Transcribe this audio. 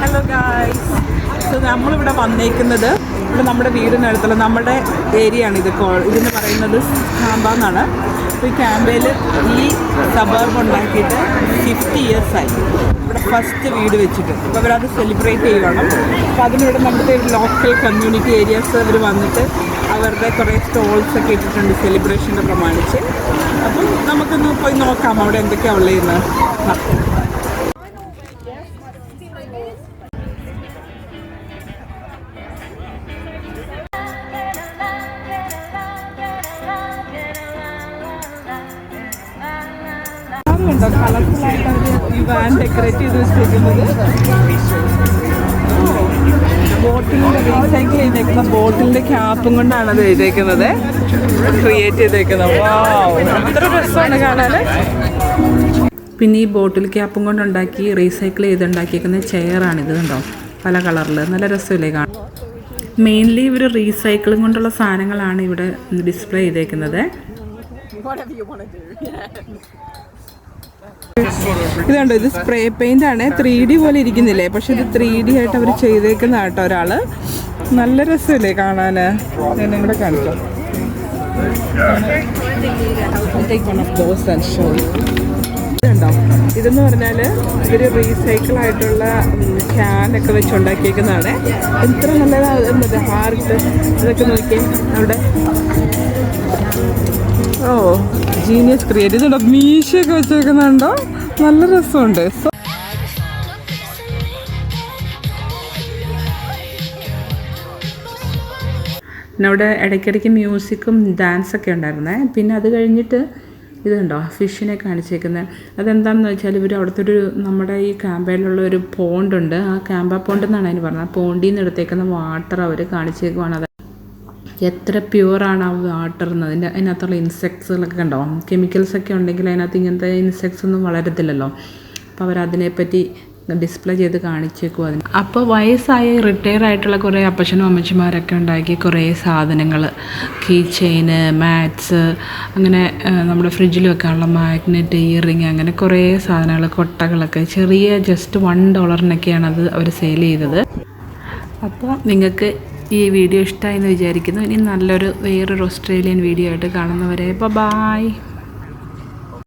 Hello guys so നമ്മളിവിടെ വന്നേക്കുന്നത് ഇവിടെ നമ്മുടെ വീടിനടുത്തുള്ള നമ്മുടെ ഏരിയ ആണ് ഇത് ഇതെന്ന് പറയുന്നത് ക്യാമ്പ എന്നാണ് അപ്പോൾ ഈ ക്യാമ്പയിൽ ഈ സബർബ് ഉണ്ടാക്കിയിട്ട് ഫിഫ്റ്റി ഇയേഴ്സ് ആയി. ഇവിടെ ഫസ്റ്റ് വീട് വെച്ചിട്ട് അപ്പോൾ അവരത് സെലിബ്രേറ്റ് ചെയ്യുവാണ് അപ്പോൾ അതിനിവിടെ നമ്മുടെ ലോക്കൽ കമ്മ്യൂണിറ്റി ഏരിയാസ് അവർ വന്നിട്ട് അവരുടെ കുറേ സ്റ്റോൾസ് ഒക്കെ ഇട്ടിട്ടുണ്ട് സെലിബ്രേഷനെ പ്രമാണിച്ച്. അപ്പം നമുക്കൊന്ന് പോയി നോക്കാം അവിടെ എന്തൊക്കെയാണ് ഉള്ളതെന്ന്. ഉണ്ടോ കളർഫുൾ ആയിട്ട് അവർ ഈ വാൻ ഡെക്കറേറ്റ് ചെയ്ത് വെച്ചിരിക്കുന്നത് ബോട്ടിലിന്റെ റീസൈക്കിൾ ചെയ്തേക്കുന്ന ബോട്ടിലിന്റെ ക്യാപ്പും കൊണ്ടാണ് അത് എഴുതിയേക്കുന്നത് ക്രിയേറ്റ് ചെയ്തേക്കുന്നത് വാ അത്ര രസമാണ് കാണാൻ. പിന്നെ ഈ ബോട്ടിൽ ക്യാപ്പും കൊണ്ടുണ്ടാക്കി റീസൈക്കിൾ ചെയ്ത് ഉണ്ടാക്കിയേക്കുന്ന ചെയറാണിത് കണ്ടോ? പല കളറിൽ നല്ല രസമില്ലേ കാണും മെയിൻലി ഇവർ റീസൈക്കിളും കൊണ്ടുള്ള സാധനങ്ങളാണ് ഇവിടെ ഡിസ്പ്ലേ ചെയ്തേക്കുന്നത്. ഇതുണ്ട് ഇത് സ്പ്രേ പെയിന്റ് ആണ്. ത്രീ ഡി പോലെ ഇരിക്കുന്നില്ലേ? പക്ഷെ ഇത് ത്രീ ഡി ആയിട്ട് അവർ ചെയ്തേക്കുന്ന കേട്ടോ ഒരാൾ. നല്ല രസമില്ലേ കാണാന്. ഞാൻ ഇവിടെ കാണിക്കാം. ഇതുണ്ടോ ഇതെന്ന് പറഞ്ഞാൽ ഇവർ റീസൈക്കിൾ ആയിട്ടുള്ള ക്യാനൊക്കെ വെച്ച് ഉണ്ടാക്കിയേക്കുന്നതാണ് എത്ര നല്ലതാണ് ഹാർട്ട് ഇതൊക്കെ നോക്കിയേ അവിടെ ഓ ജീനിയസ് ക്രിയേറ്റ് ഇതുണ്ടോ? മീശയൊക്കെ വെച്ചേക്കുന്നുണ്ടോ? നല്ല രസമുണ്ട്. പിന്നെ അവിടെ ഇടയ്ക്കിടയ്ക്ക് മ്യൂസിക്കും ഡാൻസൊക്കെ ഉണ്ടായിരുന്നേ. പിന്നെ അത് കഴിഞ്ഞിട്ട് ഇതുണ്ടോ? ഫിഷിനെ കാണിച്ചേക്കുന്നത് അതെന്താണെന്ന് വെച്ചാൽ ഇവർ അവിടുത്തെ ഒരു നമ്മുടെ ഈ ക്യാമ്പയിലുള്ള ഒരു പോണ്ടുണ്ട് ആ ക്യാമ്പ പോണ്ട് എന്നാണ് അതിന് പറഞ്ഞത്. ആ പോണ്ടിൽ നിന്ന് എടുത്തേക്കുന്ന വാട്ടർ അവർ കാണിച്ചേക്കുവാണ് അത്. എത്ര പ്യുവറാണ് ആ വാട്ടർ എന്നതിന്റെ അതിനകത്തുള്ള ഇൻസെക്ട്സുകളൊക്കെ കണ്ടോ? കെമിക്കൽസൊക്കെ ഉണ്ടെങ്കിൽ അതിനകത്ത് ഇങ്ങനത്തെ ഇൻസെക്ട്സ് ഒന്നും വളരത്തില്ലല്ലോ. അപ്പോൾ അവരതിനെപ്പറ്റി ഡിസ്പ്ലേ ചെയ്ത് കാണിച്ചേക്കും അതിന്. അപ്പോൾ വയസ്സായ റിട്ടയർ ആയിട്ടുള്ള കുറേ അപ്പച്ചനും അമ്മച്ചിമാരൊക്കെ ഉണ്ടാക്കി കുറേ സാധനങ്ങൾ കീ ചെയിന് മാറ്റ്സ് അങ്ങനെ നമ്മുടെ ഫ്രിഡ്ജിൽ വെക്കാനുള്ള മാഗ്നറ്റ് ഇയറിങ് അങ്ങനെ കുറേ സാധനങ്ങൾ കൊട്ടകളൊക്കെ. ചെറിയ ജസ്റ്റ് വൺ ഡോളറിനൊക്കെയാണ് അത് അവർ സെയിൽ ചെയ്തത്. അപ്പോൾ നിങ്ങൾക്ക് ഈ വീഡിയോ ഇഷ്ടമായി എന്ന് വിചാരിക്കുന്നു. ഇനി നല്ലൊരു വേറൊരു ഓസ്ട്രേലിയൻ വീഡിയോ ആയിട്ട് കാണുന്നവരെ. ബൈ